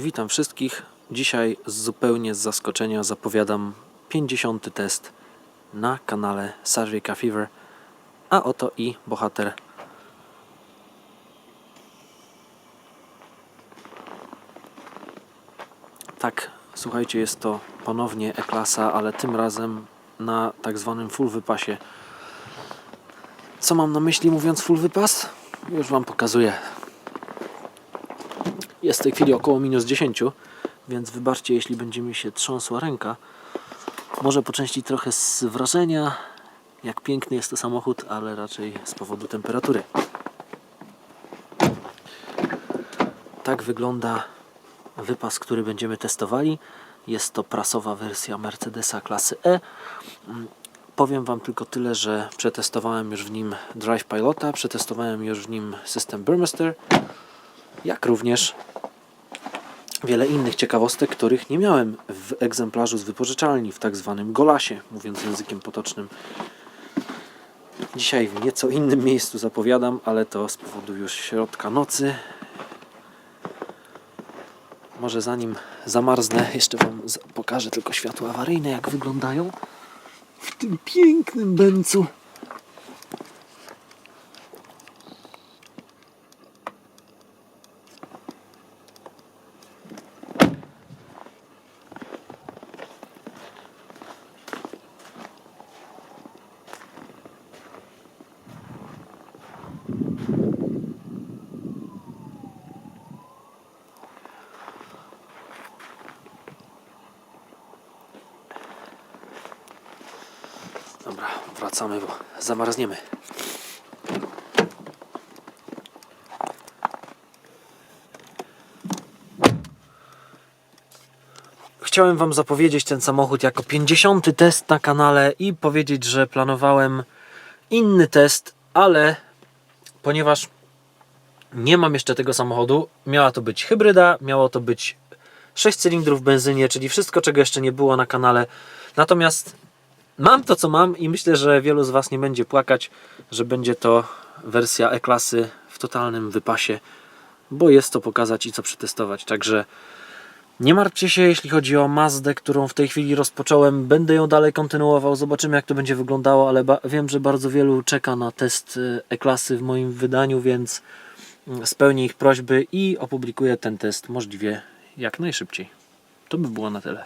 Witam wszystkich. Dzisiaj zupełnie z zaskoczenia zapowiadam 50. test na kanale Survey Fever. A oto i bohater. Tak, słuchajcie, jest to ponownie E-klasa, ale tym razem na tak zwanym full wypasie. Co mam na myśli mówiąc full wypas? Już Wam pokazuję. Jest w tej chwili około minus 10, więc wybaczcie, jeśli będzie mi się trząsła ręka. Może po części trochę z wrażenia, jak piękny jest to samochód, ale raczej z powodu temperatury. Tak wygląda wypas, który będziemy testowali. Jest to prasowa wersja Mercedesa klasy E. Powiem Wam tylko tyle, że przetestowałem już w nim Drive Pilota, przetestowałem już w nim system Burmester, jak również wiele innych ciekawostek, których nie miałem w egzemplarzu z wypożyczalni, w tak zwanym Golasie, mówiąc językiem potocznym. Dzisiaj w nieco innym miejscu zapowiadam, ale to z powodu już środka nocy. Może zanim zamarznę, jeszcze Wam pokażę tylko światła awaryjne, jak wyglądają w tym pięknym bęcu. Dobra, wracamy, bo zamarzniemy. Chciałem Wam zapowiedzieć ten samochód jako 50. test na kanale i powiedzieć, że planowałem inny test, ale ponieważ nie mam jeszcze tego samochodu, miała to być hybryda, miało to być 6 cylindrów w benzynie, czyli wszystko, czego jeszcze nie było na kanale. Natomiast mam to, co mam i myślę, że wielu z Was nie będzie płakać, że będzie to wersja E-klasy w totalnym wypasie, bo jest to pokazać i co przetestować. Także nie martwcie się, jeśli chodzi o Mazdę, którą w tej chwili rozpocząłem. Będę ją dalej kontynuował, zobaczymy jak to będzie wyglądało, ale wiem, że bardzo wielu czeka na test y, E-klasy w moim wydaniu, więc mm, spełnię ich prośby i opublikuję ten test możliwie jak najszybciej. To by było na tyle.